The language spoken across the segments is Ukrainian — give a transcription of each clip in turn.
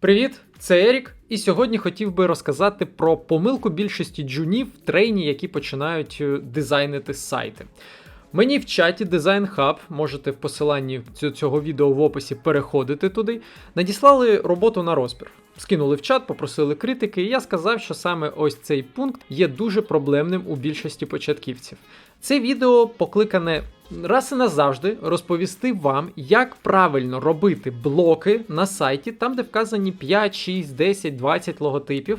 Привіт, це Ерік, і сьогодні хотів би розказати про помилку більшості джунів в трейні, які починають е, дизайнити сайти. Мені в чаті Design Hub, можете в посиланні цього відео в описі переходити туди, надіслали роботу на розбір. Скинули в чат, попросили критики, і я сказав, що саме ось цей пункт є дуже проблемним у більшості початківців. Це відео покликане раз і назавжди розповісти вам, як правильно робити блоки на сайті, там, де вказані 5, 6, 10, 20 логотипів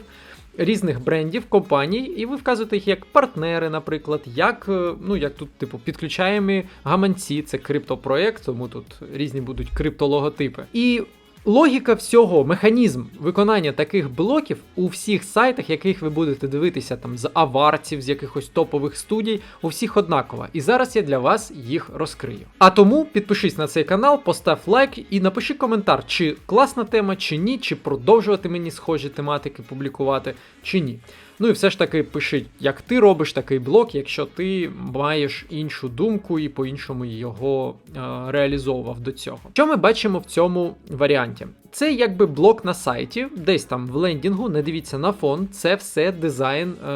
різних брендів, компаній, і ви вказуєте їх як партнери, наприклад, як, е, ну, як тут, типу, підключаємі гаманці, це криптопроект, тому тут різні будуть криптологотипи. І Логіка всього, механізм виконання таких блоків у всіх сайтах, яких ви будете дивитися там з аварців, з якихось топових студій, у всіх однакова. І зараз я для вас їх розкрию. А тому підпишись на цей канал, постав лайк і напиши коментар, чи класна тема, чи ні, чи продовжувати мені схожі тематики публікувати, чи ні. Ну і все ж таки пиши, як ти робиш такий блок, якщо ти маєш іншу думку і по-іншому його е, реалізовував до цього. Що ми бачимо в цьому варіанті? Це якби блок на сайті, десь там в лендінгу, не дивіться на фон. Це все дизайн е,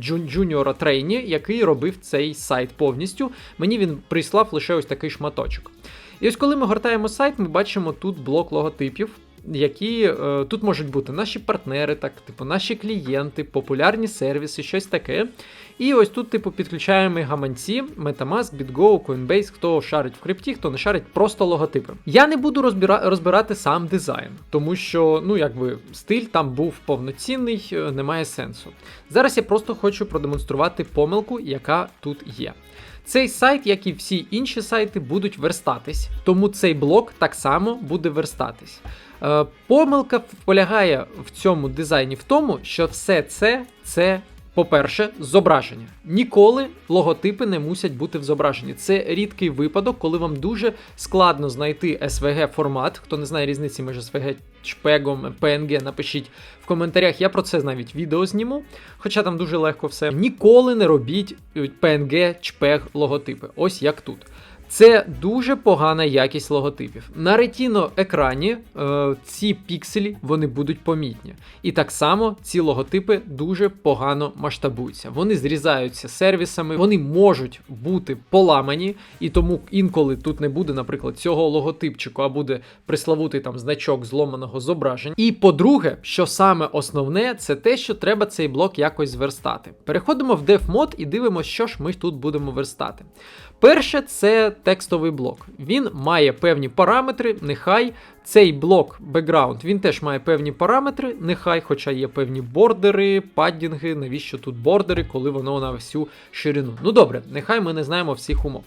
джун- джуніора трейні, який робив цей сайт повністю. Мені він прислав лише ось такий шматочок. І ось коли ми гортаємо сайт, ми бачимо тут блок логотипів. Які е, тут можуть бути наші партнери, так, типу, наші клієнти, популярні сервіси, щось таке. І ось тут, типу, підключаємо гаманці, Metamask, BitGo, Coinbase, хто шарить в крипті, хто не шарить, просто логотипи. Я не буду розбира- розбирати сам дизайн, тому що, ну, якби стиль там був повноцінний, е, немає сенсу. Зараз я просто хочу продемонструвати помилку, яка тут є. Цей сайт, як і всі інші сайти, будуть верстатись, тому цей блок так само буде верстатись. Е, помилка полягає в цьому дизайні в тому, що все це це. По-перше, зображення. Ніколи логотипи не мусять бути в зображенні. Це рідкий випадок, коли вам дуже складно знайти SVG формат. Хто не знає різниці між SVG чпегом, PNG, напишіть в коментарях. Я про це навіть відео зніму, хоча там дуже легко все. Ніколи не робіть е, PNG, чпег логотипи. Ось як тут. Це дуже погана якість логотипів. На ретіно екрані е, ці пікселі вони будуть помітні. І так само ці логотипи дуже погано масштабуються. Вони зрізаються сервісами, вони можуть бути поламані, і тому інколи тут не буде, наприклад, цього логотипчику, а буде приславутий там значок зломаного зображення. І по-друге, що саме основне, це те, що треба цей блок якось зверстати. Переходимо в DevMod і дивимося, що ж ми тут будемо верстати. Перше, це текстовий блок. Він має певні параметри, нехай цей блок background, він теж має певні параметри, нехай, хоча є певні бордери, паддінги, навіщо тут бордери, коли воно на всю ширину. Ну добре, нехай ми не знаємо всіх умов.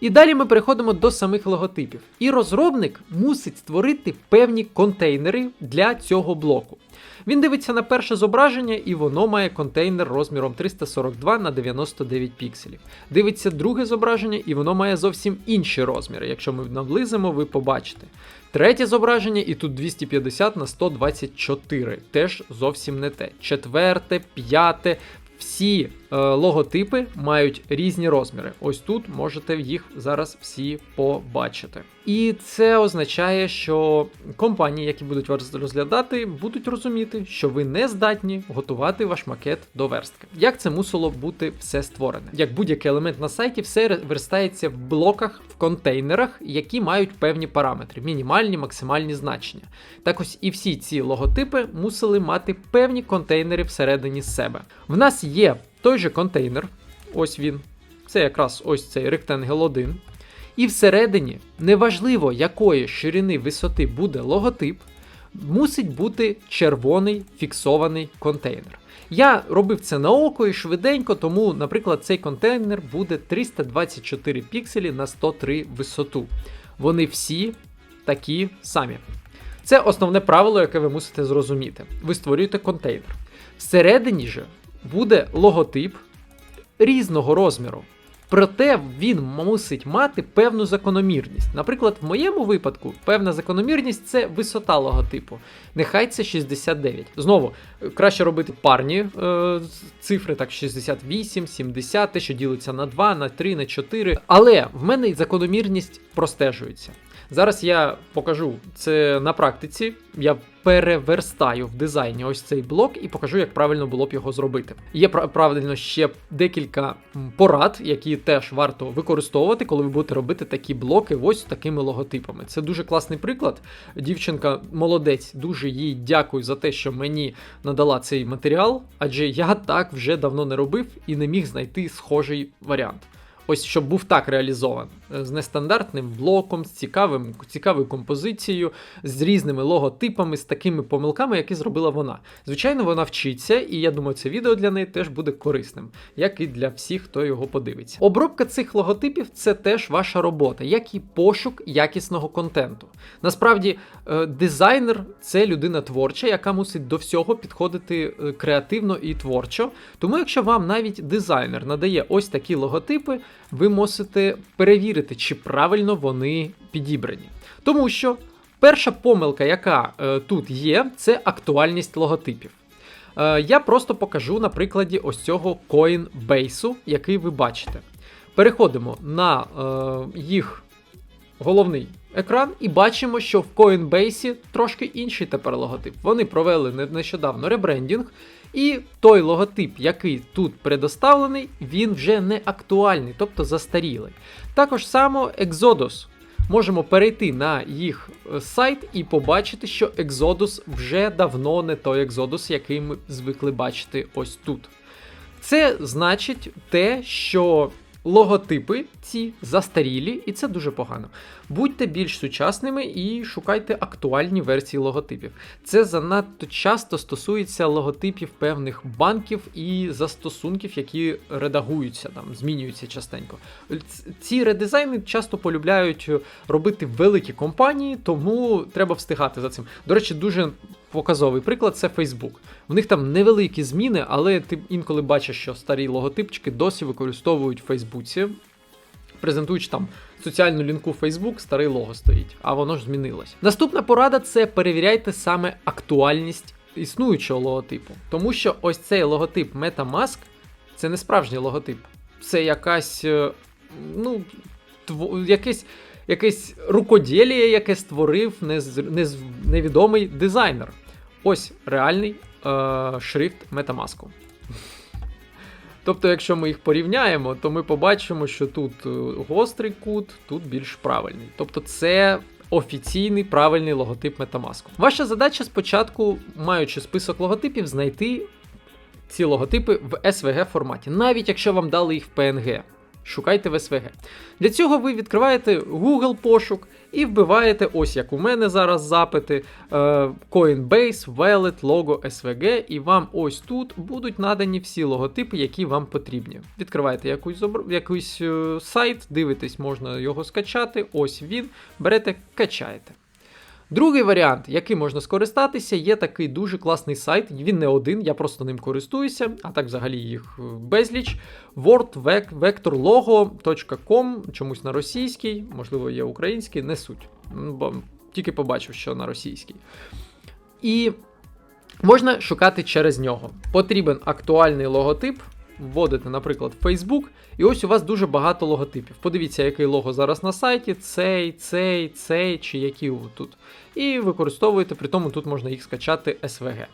І далі ми переходимо до самих логотипів. І розробник мусить створити певні контейнери для цього блоку. Він дивиться на перше зображення, і воно має контейнер розміром 342 на 99 пікселів. Дивиться друге зображення, і воно має зовсім інші розміри. Якщо ми наблизимо, ви побачите. Третє зображення, і тут 250 на 124, теж зовсім не те. Четверте, п'яте. Всі е, логотипи мають різні розміри. Ось тут можете їх зараз всі побачити. І це означає, що компанії, які будуть вас розглядати, будуть розуміти, що ви не здатні готувати ваш макет до верстки. Як це мусило бути все створене? Як будь-який елемент на сайті, все верстається в блоках, в контейнерах, які мають певні параметри, мінімальні, максимальні значення. Так ось і всі ці логотипи мусили мати певні контейнери всередині себе. В нас є той же контейнер, ось він. Це якраз ось цей Rectangle 1. І всередині, неважливо якої ширини висоти буде логотип, мусить бути червоний фіксований контейнер. Я робив це на око і швиденько, тому, наприклад, цей контейнер буде 324 пікселі на 103 висоту. Вони всі такі самі. Це основне правило, яке ви мусите зрозуміти. Ви створюєте контейнер. Всередині же буде логотип різного розміру. Проте він мусить мати певну закономірність. Наприклад, в моєму випадку певна закономірність це висота логотипу. Нехай це 69. Знову краще робити парні е, цифри, так 68, 70, те, що ділиться на 2, на 3, на 4. Але в мене закономірність простежується. Зараз я покажу це на практиці. Я переверстаю в дизайні ось цей блок і покажу, як правильно було б його зробити. Є пра- правильно ще декілька порад, які теж варто використовувати, коли ви будете робити такі блоки ось такими логотипами. Це дуже класний приклад. Дівчинка молодець, дуже їй дякую за те, що мені надала цей матеріал, адже я так вже давно не робив і не міг знайти схожий варіант. Ось щоб був так реалізований з нестандартним блоком, з цікавим, цікавою композицією, з різними логотипами, з такими помилками, які зробила вона. Звичайно, вона вчиться, і я думаю, це відео для неї теж буде корисним, як і для всіх, хто його подивиться. Обробка цих логотипів це теж ваша робота, як і пошук якісного контенту. Насправді, е, дизайнер це людина творча, яка мусить до всього підходити е, креативно і творчо. Тому, якщо вам навіть дизайнер надає ось такі логотипи, ви мусите перевірити, чи правильно вони підібрані. Тому що перша помилка, яка е, тут є, це актуальність логотипів. Е, я просто покажу на прикладі ось цього Coinbase, який ви бачите. Переходимо на е, їх головний екран і бачимо, що в Coinbase трошки інший тепер логотип. Вони провели нещодавно ребрендінг, і той логотип, який тут предоставлений, він вже не актуальний, тобто застарілий. Також само Exodus. Можемо перейти на їх е, сайт і побачити, що Exodus вже давно не той Exodus, який ми звикли бачити ось тут. Це значить те, що логотипи ці застарілі, і це дуже погано. Будьте більш сучасними і шукайте актуальні версії логотипів. Це занадто часто стосується логотипів певних банків і застосунків, які редагуються там, змінюються частенько. Ці редизайни часто полюбляють робити великі компанії, тому треба встигати за цим. До речі, дуже показовий приклад це Facebook. В них там невеликі зміни, але ти інколи бачиш, що старі логотипчики досі використовують в Фейсбуці. Презентуючи там соціальну лінку Facebook, старий лого стоїть, а воно ж змінилось. Наступна порада це перевіряйте саме актуальність існуючого логотипу. Тому що ось цей логотип MetaMask це не справжній логотип. Це якась, е, ну, тво, якесь, якесь рукоділля, яке створив нез, дизайнер. Ось реальний е, шрифт MetaMask. Тобто, якщо ми їх порівняємо, то ми побачимо, що тут е, гострий кут, тут більш правильний. Тобто, це офіційний правильний логотип Metamask. Ваша задача спочатку, маючи список логотипів, знайти ці логотипи в SVG форматі, навіть якщо вам дали їх в PNG. Шукайте в SVG. Для цього ви відкриваєте Google пошук і вбиваєте, ось як у мене зараз запити, е, Coinbase, Wallet, Logo, SVG, і вам ось тут будуть надані всі логотипи, які вам потрібні. Відкриваєте якийсь, якийсь е, сайт, дивитесь, можна його скачати. Ось він, берете, качаєте. Другий варіант, який можна скористатися, є такий дуже класний сайт. Він не один, я просто ним користуюся, а так взагалі їх е, безліч. wordvectorlogo.com, чомусь на російській, можливо, є український, не суть. Бо тільки побачив, що на російській. І можна шукати через нього. Потрібен актуальний логотип. Вводите, наприклад, Facebook, і ось у вас дуже багато логотипів. Подивіться, який лого зараз на сайті, цей, цей, цей, чи які тут. І використовуєте, при тому тут можна їх скачати SVG.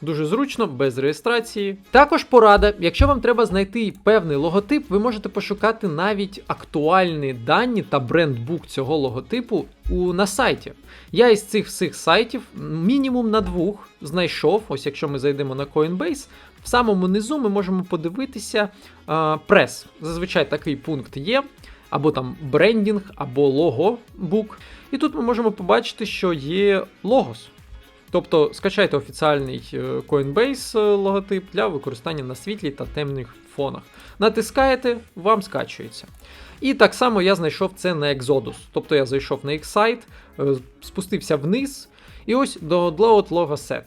Дуже зручно, без реєстрації. Також порада, якщо вам треба знайти певний логотип, ви можете пошукати навіть актуальні дані та брендбук цього логотипу у, на сайті. Я із цих всіх сайтів мінімум на двох знайшов. Ось якщо ми зайдемо на Coinbase, в самому низу ми можемо подивитися прес. Зазвичай такий пункт є, або там брендінг, або логобук. І тут ми можемо побачити, що є логос. Тобто скачайте офіціальний е, Coinbase е, логотип для використання на світлій та темних фонах. Натискаєте, вам скачується. І так само я знайшов це на Exodus. Тобто я зайшов на їх сайт, е, спустився вниз, і ось download logo set.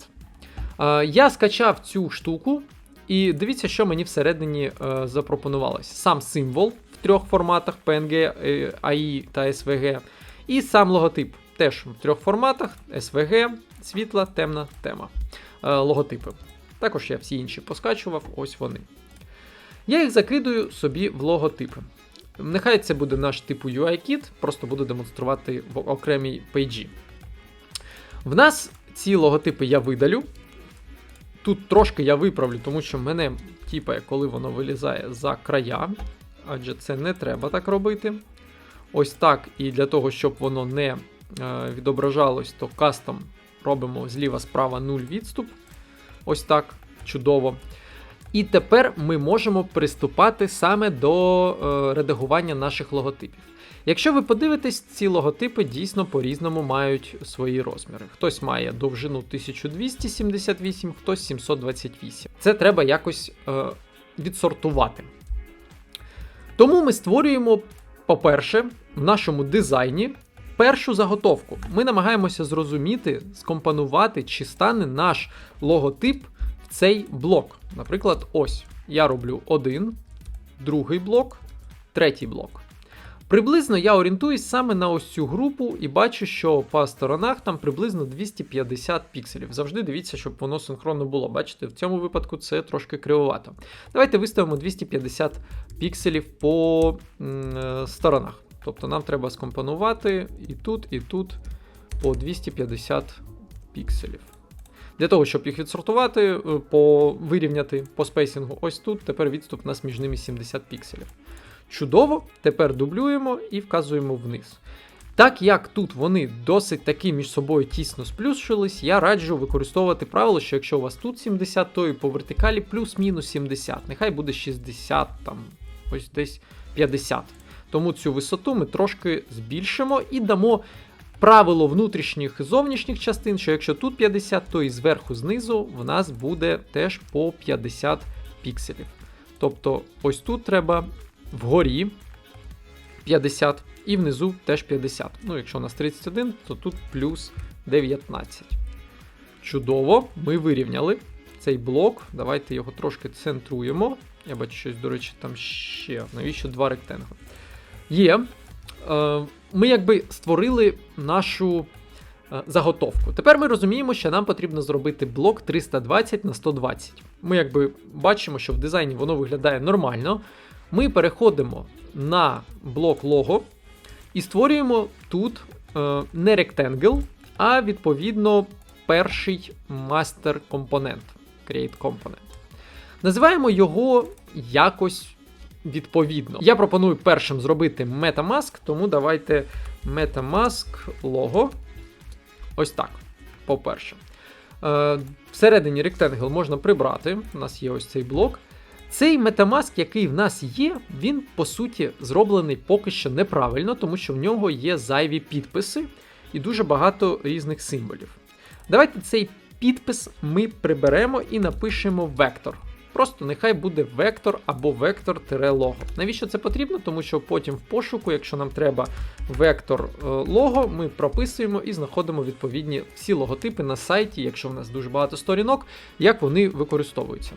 Е, Я скачав цю штуку, і дивіться, що мені всередині е, запропонувалось. Сам символ в трьох форматах PNG, е, AI та SVG, і сам логотип теж в трьох форматах: SVG, світла, темна тема. Логотипи. Також я всі інші поскачував, ось вони. Я їх закидую собі в логотипи. Нехай це буде наш типу UI-кіт, просто буду демонструвати в окремій пейджі. В нас ці логотипи я видалю. Тут трошки я виправлю, тому що мене тіпає, коли воно вилізає за края, адже це не треба так робити. Ось так, і для того, щоб воно не е, відображалось, то кастом робимо зліва-справа 0 відступ. Ось так, чудово. І тепер ми можемо приступати саме до е, редагування наших логотипів. Якщо ви подивитесь, ці логотипи дійсно по-різному мають свої розміри. Хтось має довжину 1278, хтось 728. Це треба якось е, відсортувати. Тому ми створюємо, по-перше, в нашому дизайні першу заготовку. Ми намагаємося зрозуміти, скомпонувати, чи стане наш логотип в цей блок. Наприклад, ось я роблю один, другий блок, третій блок. Приблизно я орієнтуюсь саме на ось цю групу і бачу, що по сторонах там приблизно 250 пікселів. Завжди дивіться, щоб воно синхронно було. Бачите, в цьому випадку це трошки кривовато. Давайте виставимо 250 пікселів по е, сторонах. Тобто нам треба скомпонувати і тут, і тут по 250 пікселів. Для того, щоб їх відсортувати, е, по, вирівняти по спейсингу, ось тут тепер відступ у нас між ними 70 пікселів. Чудово, тепер дублюємо і вказуємо вниз. Так як тут вони досить таки між собою тісно сплющились, я раджу використовувати правило, що якщо у вас тут 70, то і по вертикалі плюс-мінус 70. Нехай буде 60, там ось десь 50. Тому цю висоту ми трошки збільшимо і дамо правило внутрішніх і зовнішніх частин, що якщо тут 50, то і зверху знизу в нас буде теж по 50 пікселів. Тобто, ось тут треба вгорі 50 і внизу теж 50. Ну, якщо у нас 31, то тут плюс 19. Чудово, ми вирівняли цей блок. Давайте його трошки центруємо. Я бачу щось, до речі, там ще. Навіщо два ректингли? Є. Е, Ми якби створили нашу е, заготовку. Тепер ми розуміємо, що нам потрібно зробити блок 320 на 120. Ми якби бачимо, що в дизайні воно виглядає нормально. Ми переходимо на блок лого і створюємо тут е, не Rectangle, а відповідно перший мастер компонент. Create Component. Називаємо його якось відповідно. Я пропоную першим зробити Metamask, тому давайте Metamask logo. Ось так. По-перше. Е, Всередині Rectangle можна прибрати. У нас є ось цей блок. Цей Metamask, який в нас є, він по суті зроблений поки що неправильно, тому що в нього є зайві підписи і дуже багато різних символів. Давайте цей підпис ми приберемо і напишемо вектор. Просто нехай буде вектор або вектор-лого. Навіщо це потрібно? Тому що потім в пошуку, якщо нам треба вектор е, лого, ми прописуємо і знаходимо відповідні всі логотипи на сайті, якщо в нас дуже багато сторінок, як вони використовуються.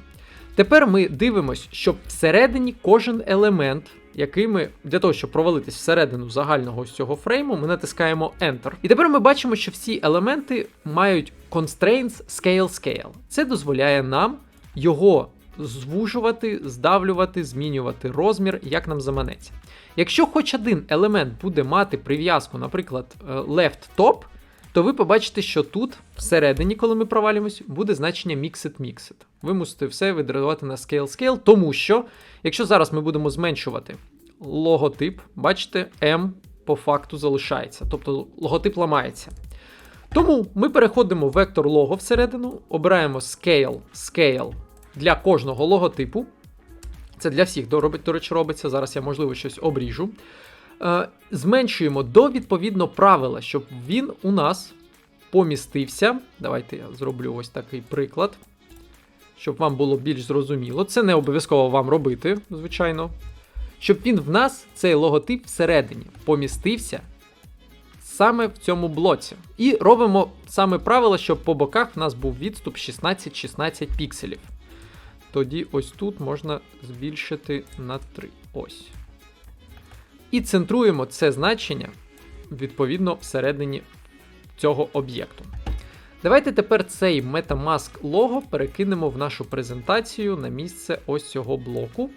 Тепер ми дивимося, щоб всередині кожен елемент, який ми для того, щоб провалитись всередину загального ось цього фрейму, ми натискаємо Enter. І тепер ми бачимо, що всі елементи мають constraints scale scale. Це дозволяє нам його звужувати, здавлювати, змінювати розмір, як нам заманеться. Якщо хоч один елемент буде мати прив'язку, наприклад, е, left top, то ви побачите, що тут всередині, коли ми провалюємось, буде значення Mixed Mixed. Ви мусите все відредувати на Scale Scale, тому що, якщо зараз ми будемо зменшувати логотип, бачите, M по факту залишається, тобто логотип ламається. Тому ми переходимо в вектор лого всередину, обираємо Scale, Scale для кожного логотипу. Це для всіх, до речі, робиться. Зараз я, можливо, щось обріжу. Е, зменшуємо до відповідно правила, щоб він у нас помістився. Давайте я зроблю ось такий приклад, щоб вам було більш зрозуміло. Це не обов'язково вам робити, звичайно. Щоб він в нас, цей логотип всередині, помістився саме в цьому блоці. І робимо саме правило, щоб по боках в нас був відступ 16-16 пікселів. Тоді ось тут можна збільшити на 3. Ось. І центруємо це значення відповідно всередині цього об'єкту. Давайте тепер цей Metamask лого перекинемо в нашу презентацію на місце ось цього блоку.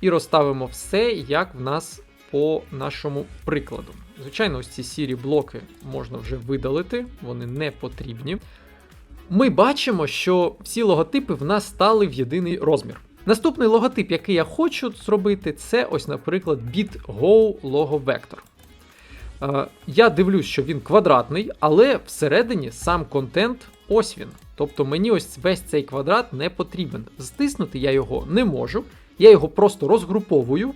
і розставимо все, як в нас по нашому прикладу. Звичайно, ось ці сірі блоки можна вже видалити, вони не потрібні. Ми бачимо, що всі логотипи в нас стали в єдиний розмір. Наступний логотип, який я хочу зробити, це ось, наприклад, BitGo Logo Vector. Е, Я дивлюсь, що він квадратний, але всередині сам контент ось він. Тобто мені ось весь цей квадрат не потрібен. Стиснути я його не можу. Я його просто розгруповую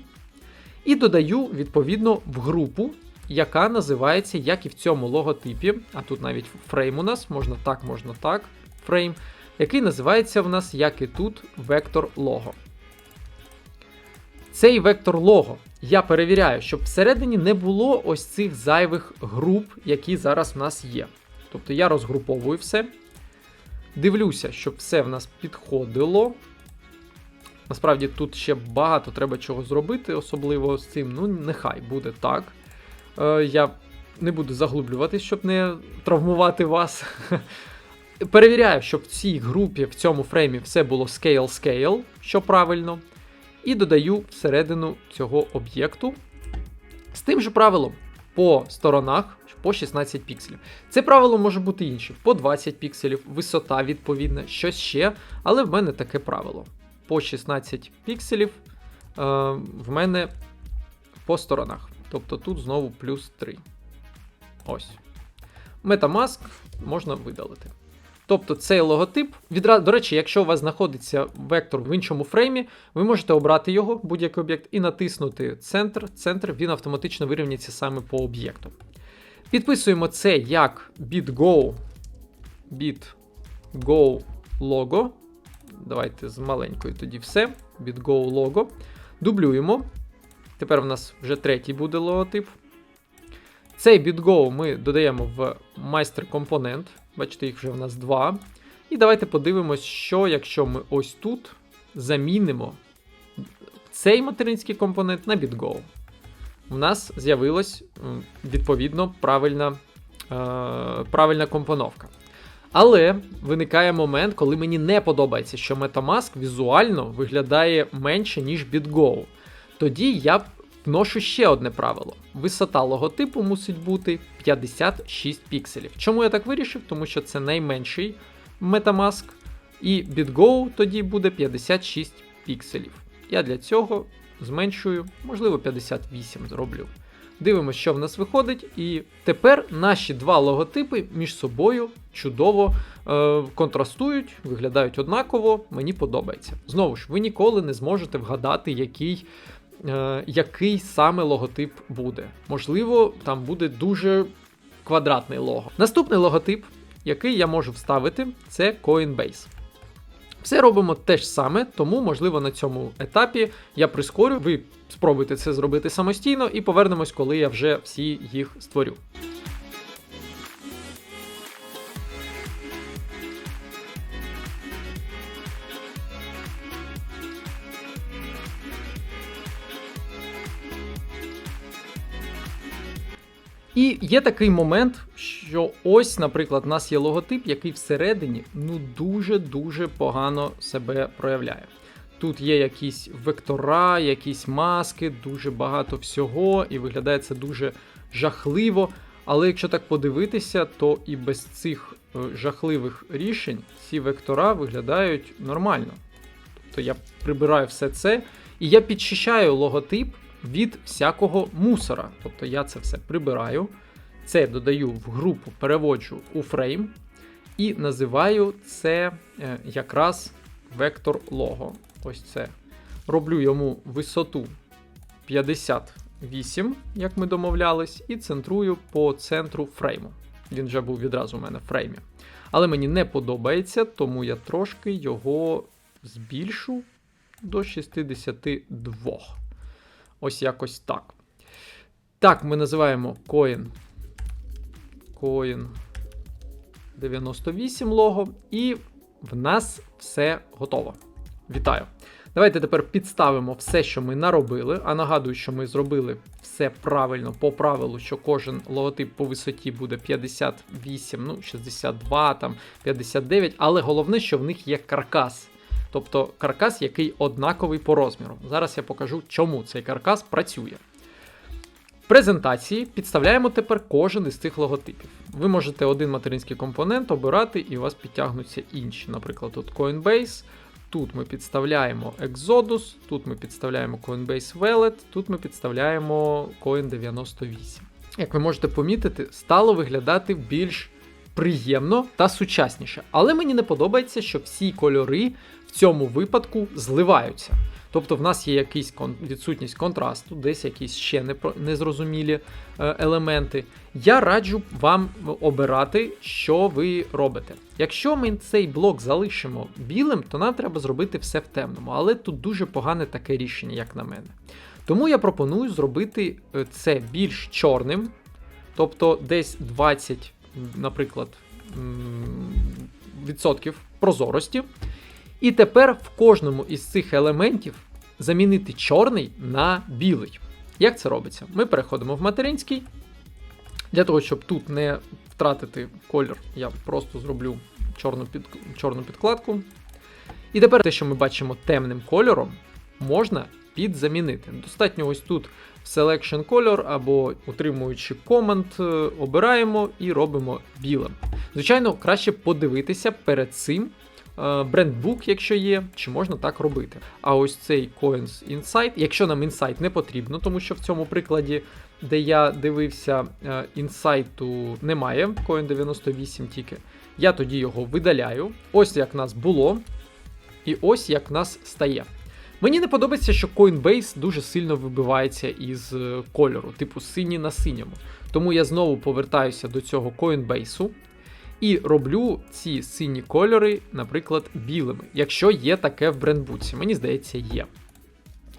і додаю відповідно в групу, яка називається, як і в цьому логотипі. А тут навіть фрейм у нас, можна так, можна так, фрейм, який називається в нас, як і тут, вектор лого. Цей вектор лого я перевіряю, щоб всередині не було ось цих зайвих груп, які зараз в нас є. Тобто я розгруповую все. Дивлюся, щоб все в нас підходило. Насправді тут ще багато треба чого зробити, особливо з цим. Ну, нехай буде так. Е, Я не буду заглублюватись, щоб не травмувати вас. Перевіряю, щоб в цій групі, в цьому фреймі все було scale-scale, що правильно. І додаю всередину цього об'єкту з тим же правилом по сторонах по 16 пікселів. Це правило може бути інше, по 20 пікселів, висота відповідна, щось ще, але в мене таке правило. По 16 пікселів е, в мене по сторонах. Тобто тут знову плюс 3. Ось. Metamask можна видалити. Тобто цей логотип, відразу, до речі, якщо у вас знаходиться вектор в іншому фреймі, ви можете обрати його, будь-який об'єкт, і натиснути центр. Центр він автоматично вирівняється саме по об'єкту. Підписуємо це як bitgo, bitgo logo. Давайте з маленькою тоді все. bitgo logo. Дублюємо. Тепер в нас вже третій буде логотип. Цей BitGo ми додаємо в майстер компонент. Бачите, їх вже в нас два. І давайте подивимось, що якщо ми ось тут замінимо цей материнський компонент на BitGo. У нас з'явилась відповідно правильна, е, правильна компоновка. Але виникає момент, коли мені не подобається, що Metamask візуально виглядає менше, ніж BitGo. Тоді я вношу ще одне правило: висота логотипу мусить бути 56 пікселів. Чому я так вирішив? Тому що це найменший Metamask, і BitGo тоді буде 56 пікселів. Я для цього зменшую, можливо, 58 зроблю. Дивимося, що в нас виходить, і тепер наші два логотипи між собою чудово е, контрастують, виглядають однаково, мені подобається. Знову ж, ви ніколи не зможете вгадати, який який саме логотип буде. Можливо, там буде дуже квадратний лого. Наступний логотип, який я можу вставити, це Coinbase. Все робимо те ж саме, тому, можливо, на цьому етапі я прискорю, ви спробуйте це зробити самостійно і повернемось, коли я вже всі їх створю. І є такий момент, що ось, наприклад, у нас є логотип, який всередині ну дуже-дуже погано себе проявляє. Тут є якісь вектора, якісь маски, дуже багато всього, і виглядає це дуже жахливо. Але якщо так подивитися, то і без цих е, жахливих рішень ці вектора виглядають нормально. Тобто я прибираю все це, і я підчищаю логотип від всякого мусора. Тобто я це все прибираю, це додаю в групу, переводжу у фрейм і називаю це е, якраз вектор лого. Ось це. Роблю йому висоту 58, як ми домовлялись, і центрую по центру фрейму. Він вже був відразу у мене в фреймі. Але мені не подобається, тому я трошки його збільшу до 62. Ось якось так. Так, ми називаємо coin coin 98 лого, і в нас все готово. Вітаю! Давайте тепер підставимо все, що ми наробили. А нагадую, що ми зробили все правильно по правилу, що кожен логотип по висоті буде 58, ну, 62, там, 59, але головне, що в них є каркас. Тобто каркас, який однаковий по розміру. Зараз я покажу, чому цей каркас працює. В презентації підставляємо тепер кожен із цих логотипів. Ви можете один материнський компонент обирати, і у вас підтягнуться інші. Наприклад, тут Coinbase. Тут ми підставляємо Exodus, тут ми підставляємо Coinbase Wallet, тут ми підставляємо Coin98. Як ви можете помітити, стало виглядати більш приємно та сучасніше. Але мені не подобається, що всі кольори в цьому випадку зливаються. Тобто в нас є кон... відсутність контрасту, десь якісь ще незрозумілі е, елементи. Я раджу вам обирати, що ви робите. Якщо ми цей блок залишимо білим, то нам треба зробити все в темному, але тут дуже погане таке рішення, як на мене. Тому я пропоную зробити е, це більш чорним, тобто десь 20, наприклад, відсотків прозорості. І тепер в кожному із цих елементів замінити чорний на білий. Як це робиться? Ми переходимо в материнський. Для того, щоб тут не втратити колір, я просто зроблю чорну, під... чорну підкладку. І тепер те, що ми бачимо темним кольором, можна підзамінити. Достатньо ось тут Selection Color або утримуючи Command, обираємо і робимо білим. Звичайно, краще подивитися перед цим, брендбук, якщо є, чи можна так робити. А ось цей Coins Insight, якщо нам інсайт не потрібно, тому що в цьому прикладі, де я дивився, інсайту немає, Coin 98 тільки, я тоді його видаляю. Ось як нас було, і ось як нас стає. Мені не подобається, що Coinbase дуже сильно вибивається із е, кольору, типу синій на синьому. Тому я знову повертаюся до цього Coinbase, і роблю ці сині кольори, наприклад, білими, якщо є таке в брендбуці. Мені здається, є.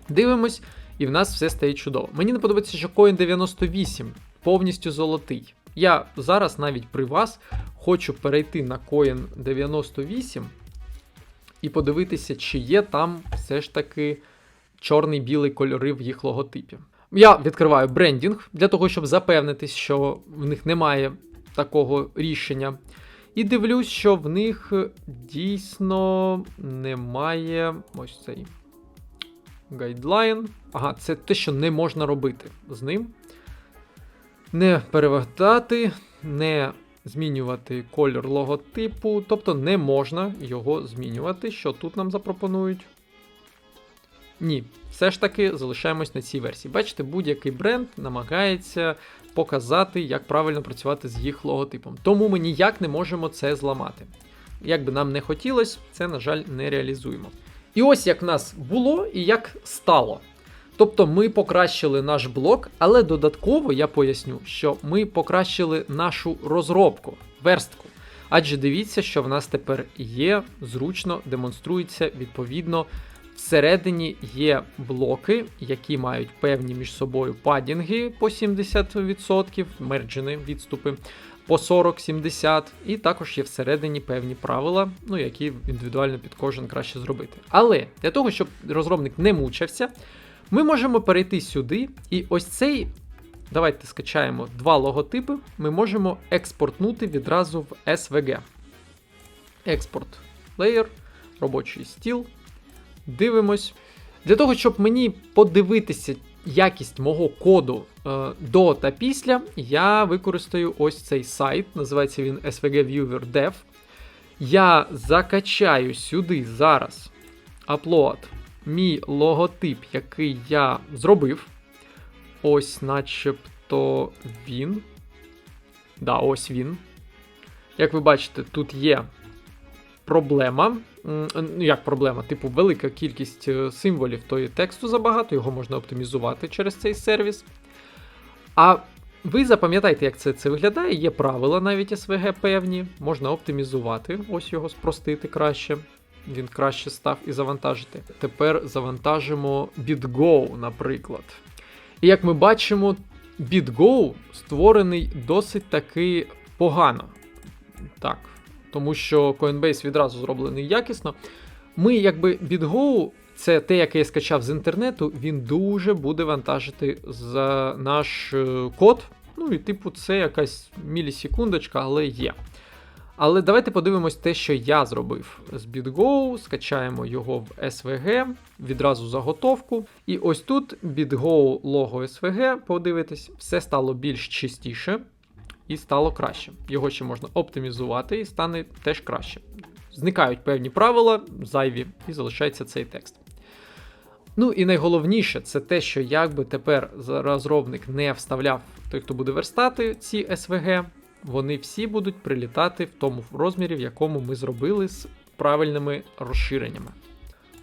Дивимось, і в нас все стає чудово. Мені не подобається, що Coin 98 повністю золотий. Я зараз навіть при вас хочу перейти на Coin 98 і подивитися, чи є там все ж таки чорний білий кольори в їх логотипі. Я відкриваю брендінг для того, щоб запевнитись, що в них немає такого рішення. І дивлюсь, що в них дійсно немає ось цей гайдлайн. Ага, це те, що не можна робити з ним. Не перевертати, не змінювати кольор логотипу, тобто не можна його змінювати. Що тут нам запропонують? Ні, все ж таки залишаємось на цій версії. Бачите, будь-який бренд намагається показати, як правильно працювати з їх логотипом. Тому ми ніяк не можемо це зламати. Як би нам не хотілося, це, на жаль, не реалізуємо. І ось як нас було і як стало. Тобто ми покращили наш блок, але додатково я поясню, що ми покращили нашу розробку, верстку. Адже дивіться, що в нас тепер є, зручно демонструється відповідно Всередині є блоки, які мають певні між собою падінги по 70%, мерджини відступи по 40-70%, і також є всередині певні правила, ну, які індивідуально під кожен краще зробити. Але для того, щоб розробник не мучився, ми можемо перейти сюди, і ось цей. Давайте скачаємо два логотипи, ми можемо експортнути відразу в SVG. Експорт Layer, робочий стіл. Дивимось. Для того, щоб мені подивитися якість мого коду е, до та після, я використаю ось цей сайт, називається він SVG Viewer Dev. Я закачаю сюди зараз upload мій логотип, який я зробив. Ось, начебто він. Да, ось він. Як ви бачите, тут є проблема. Ну, як проблема? Типу, велика кількість е, символів, то і тексту забагато, його можна оптимізувати через цей сервіс. А ви запам'ятайте, як це це виглядає. Є правила навіть SVG певні, можна оптимізувати, ось його спростити краще. Він краще став і завантажити. Тепер завантажимо BitGo, наприклад. І як ми бачимо, BitGo створений досить таки погано. Так, тому що Coinbase відразу зроблений якісно. Ми, якби BitGo, це те, яке я скачав з інтернету, він дуже буде вантажити за наш е, код. Ну і типу, це якась мілісекундочка, але є. Але давайте подивимось те, що я зробив з BitGo, скачаємо його в SVG, відразу заготовку. І ось тут BitGo лого SVG, подивитись, все стало більш чистіше і стало краще. Його ще можна оптимізувати і стане теж краще. Зникають певні правила, зайві, і залишається цей текст. Ну і найголовніше це те, що якби тепер розробник не вставляв той, хто буде верстати ці SVG, вони всі будуть прилітати в тому розмірі, в якому ми зробили з правильними розширеннями.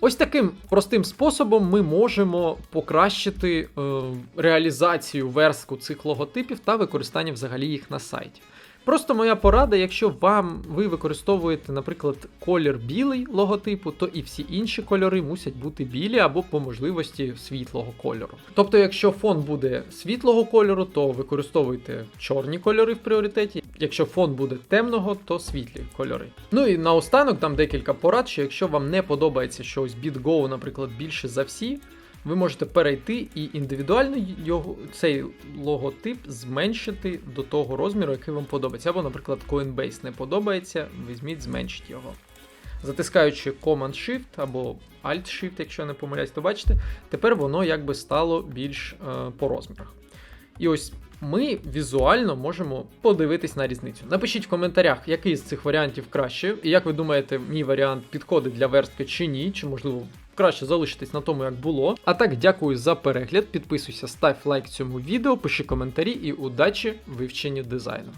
Ось таким простим способом ми можемо покращити е, реалізацію верстку цих логотипів та використання взагалі їх на сайті. Просто моя порада, якщо вам ви використовуєте, наприклад, колір білий логотипу, то і всі інші кольори мусять бути білі або по можливості світлого кольору. Тобто, якщо фон буде світлого кольору, то використовуйте чорні кольори в пріоритеті. Якщо фон буде темного, то світлі кольори. Ну і наостанок там декілька порад, що якщо вам не подобається щось BitGo, наприклад, більше за всі ви можете перейти і індивідуально його, цей логотип зменшити до того розміру, який вам подобається. Або, наприклад, Coinbase не подобається, візьміть, зменшіть його. Затискаючи Command-Shift або Alt-Shift, якщо не помиляюсь, то бачите, тепер воно якби стало більш е, по розмірах. І ось ми візуально можемо подивитись на різницю. Напишіть в коментарях, який з цих варіантів краще, і як ви думаєте, мій варіант підходить для верстки чи ні, чи можливо краще залишитись на тому, як було. А так, дякую за перегляд. Підписуйся, став лайк цьому відео, пиши коментарі і удачі в вивченні дизайну.